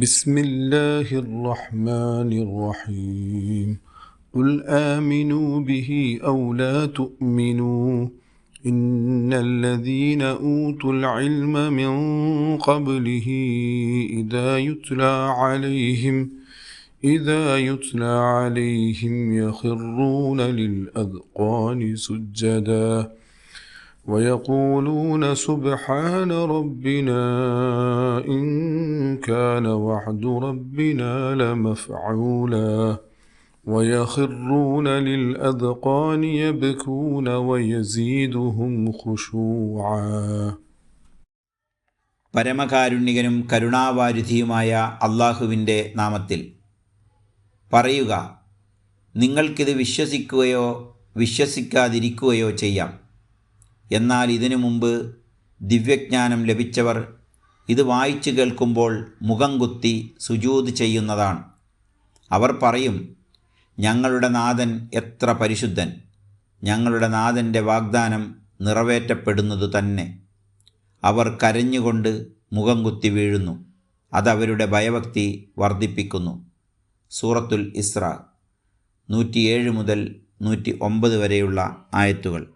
بسم الله الرحمن الرحيم. قل آمنوا به أو لا تؤمنوا. إن الذين أوتوا العلم من قبله إذا يتلى عليهم إذا يتلى عليهم يخرون للأذقان سجدا. ويقولون سبحان ربنا إن كان وعد ربنا لمفعولا ويخرون للأذقان يبكون ويزيدهم خشوعا പരമകാരുണികനും കരുണാവാരിധിയുമായ അള്ളാഹുവിൻ്റെ നാമത്തിൽ പറയുക നിങ്ങൾക്കിത് വിശ്വസിക്കുകയോ വിശ്വസിക്കാതിരിക്കുകയോ ചെയ്യാം എന്നാൽ ഇതിനു മുമ്പ് ദിവ്യജ്ഞാനം ലഭിച്ചവർ ഇത് വായിച്ചു കേൾക്കുമ്പോൾ മുഖം കുത്തി സുജൂത് ചെയ്യുന്നതാണ്. അവർ പറയും ഞങ്ങളുടെ നാഥൻ എത്ര പരിശുദ്ധൻ. ഞങ്ങളുടെ നാഥന്റെ വാഗ്ദാനം നിറവേറ്റപ്പെടുന്നതു തന്നെ. അവർ കരഞ്ഞുകൊണ്ട് മുഖം കുത്തി വീഴുന്നു അതവരുടെ ഭയഭക്തി വർദ്ധിപ്പിക്കുന്നു. സൂറത്തുൽ ഇസ്ര നൂറ്റിയേഴ് മുതൽ നൂറ്റി ഒമ്പത് വരെയുള്ള ആയത്തുകൾ.